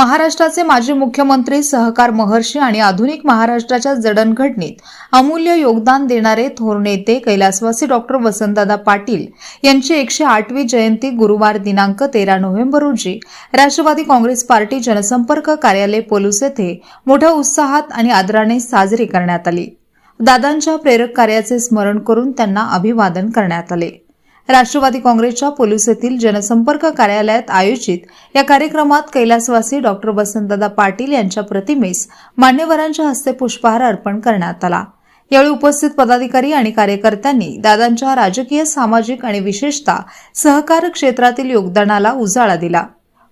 महाराष्ट्राचे माजी मुख्यमंत्री सहकार महर्षी आणि आधुनिक महाराष्ट्राच्या जडणघडणीत अमूल्य योगदान देणारे थोर नेते कैलासवासी डॉक्टर वसंतदादा पाटील यांची एकशे आठवी जयंती गुरुवार दिनांक तेरा नोव्हेंबर रोजी राष्ट्रवादी काँग्रेस पार्टी जनसंपर्क कार्यालय पोलूस येथे मोठ्या उत्साहात आणि आदराने साजरी करण्यात आली. दादांच्या प्रेरक कार्याचे स्मरण करून त्यांना अभिवादन करण्यात आले. राष्ट्रवादी काँग्रेसच्या पोलीस येथील जनसंपर्क कार्यालयात आयोजित या कार्यक्रमात कैलासवासी डॉक्टर वसंतदादा पाटील यांच्या प्रतिमेस मान्यवरांच्या हस्ते पुष्पहार अर्पण करण्यात आला. यावेळी उपस्थित पदाधिकारी आणि कार्यकर्त्यांनी दादांच्या राजकीय सामाजिक आणि विशेषतः सहकार क्षेत्रातील योगदानाला उजाळा दिला.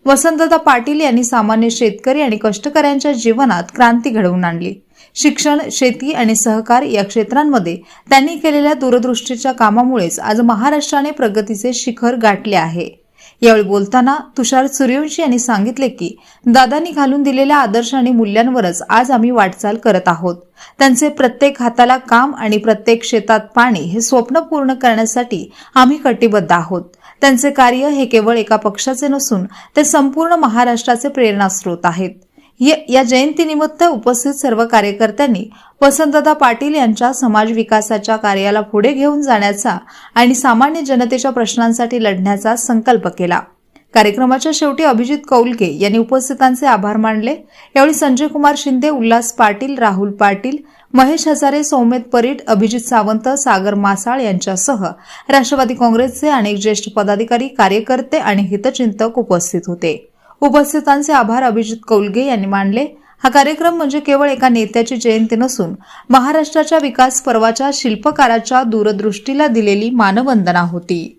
वसंतदा पाटील यांनी सामान्य शेतकरी आणि कष्टकऱ्यांच्या जीवनात क्रांती घडवून आणली. शिक्षण शेती आणि सहकार या क्षेत्रांमध्ये त्यांनी केलेल्या दूरदृष्टीच्या कामामुळेच आज महाराष्ट्राने प्रगतीचे शिखर गाठले आहे. यावेळी बोलताना तुषार सूर्यवंशी यांनी सांगितले की दादांनी घालून दिलेल्या आदर्श आणि मूल्यांवरच आज आम्ही वाटचाल करत आहोत. त्यांचे प्रत्येक हाताला काम आणि प्रत्येक शेतात पाणी हे स्वप्न पूर्ण करण्यासाठी आम्ही कटिबद्ध आहोत. त्यांचे कार्य हे केवळ एका पक्षाचे नसून ते संपूर्ण महाराष्ट्राचे प्रेरणास्रोत आहेत. य- या जयंतीनिमित्त उपस्थित सर्व कार्यकर्त्यांनी वसंतदा पाटील यांच्या समाज विकासाच्या कार्याला पुढे घेऊन जाण्याचा आणि सामान्य जनतेच्या प्रश्नांसाठी लढण्याचा संकल्प केला. कार्यक्रमाच्या शेवटी अभिजित कौलके यांनी उपस्थितांचे आभार मानले. यावेळी संजय कुमार शिंदे उल्हास पाटील राहुल पाटील महेश हजारे सौमेद परीट अभिजित सावंत सागर मासाळ यांच्यासह राष्ट्रवादी काँग्रेसचे अनेक ज्येष्ठ पदाधिकारी कार्यकर्ते आणि हितचिंतक उपस्थित होते. उपस्थितांचे आभार अभिजित कौलगे यांनी मानले. हा कार्यक्रम म्हणजे केवळ एका नेत्याची जयंती नसून महाराष्ट्राच्या विकास पर्वाच्या शिल्पकाराच्या दूरदृष्टीला दिलेली मानवंदना होती.